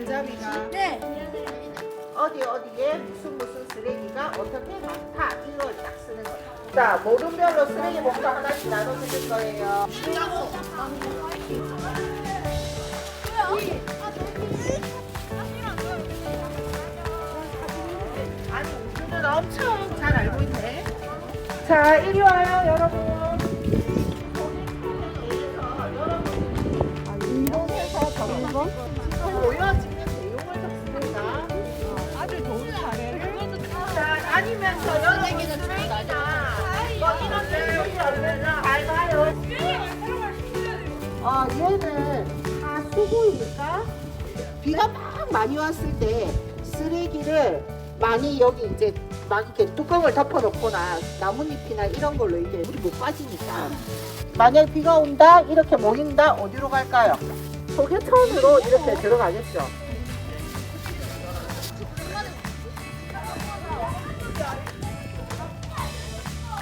길잡이가 네. 어디 어디에 무슨 무슨 쓰레기가 어떻게 많다 이걸 딱 쓰는 거예요. 자 모름별로 쓰레기 봉투 하나씩 나눠서 줄 거예요. 아니 우리는 엄청 잘 알고 있네. 자 이리 와요 여러분. 자, 아니면서 여기는 쓰레기나 뭐 이런 쓰레기 없는 잘 봐요. 어, 얘는 다 수고이니까 비가 막 많이 왔을 때 쓰레기를 많이 여기 이제 막 이렇게 뚜껑을 덮어놓거나 나뭇잎이나 이런 걸로 이제 물이 못 빠지니까 만약 비가 온다 이렇게 모인다 어디로 갈까요? 소개천으로 이렇게 들어가겠죠.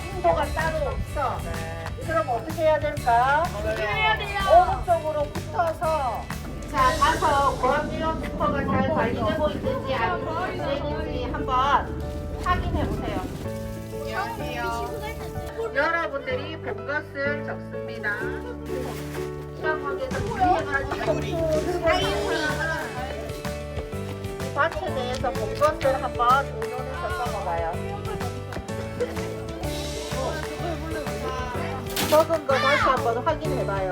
인도가 따로 없어. 그럼 어떻게 해야 될까? 오른쪽으로 붙어서 자 가서 고압유형 슈퍼가 잘 관리되고 있는지 아닌지 한번 확인해 보세요. 여러분들이 본 것을 적습니다. 시각관계에서 밭에 대해서 본 것을 한번 의논해서 적은 거 다시 한번 확인해봐요.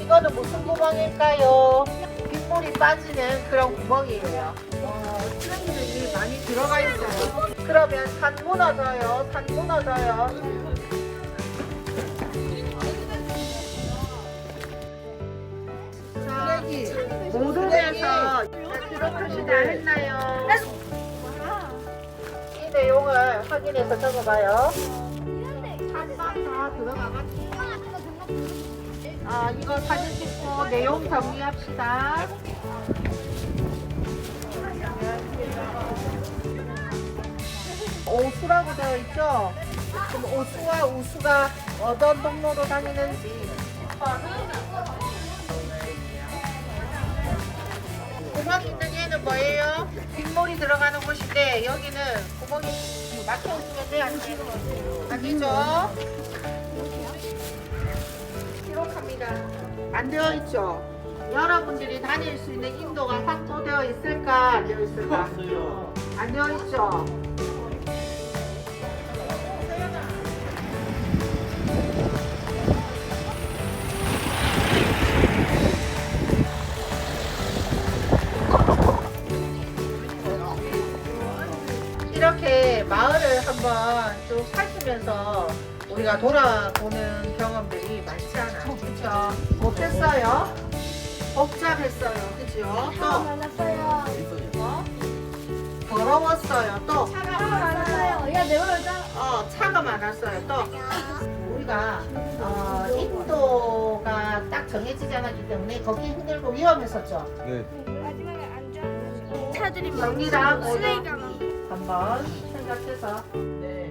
이거는 무슨 구멍일까요? 빗물이 빠지는 그런 구멍이에요. 어, 쓰레기들이 많이 들어가 있어요. 그러면 산 무너져요. 산 무너져요. 쓰레기 모둠에서 들어 표시 다 했나요? 이 내용을 확인해서 적어봐요. 아, 이거 사진 찍고 내용 정리합시다. 오수라고 되어 있죠? 그럼 오수와 우수가 어떤 동로로 다니는지. 뭐예요? 빗물이 들어가는 곳인데 여기는 구멍이 막혀 있으면 돼요? 아니면 아니죠? 기록합니다. 안 되어 있죠? 여러분들이 다닐 수 있는 인도가 확보되어 있을까? 안 되어 있을까? 안 되어 있죠? 이렇게 마을을 한번 쭉 사시면서 우리가 돌아보는 경험들이 많지 않아요. 그렇죠? 못했어요? 복잡했어요. 그죠? 또 많았어요. 어? 더러웠어요. 또 차가 많았어요. 야, 내가 여자. 어, 차가 많았어요. 또 우리가 어, 인도가 딱 정해지지 않았기 때문에 걷기 힘들고 위험했었죠. 네. 마지막에 앉아. 차들이 모두 쓰레기가 많아. 한번 생각해서 네.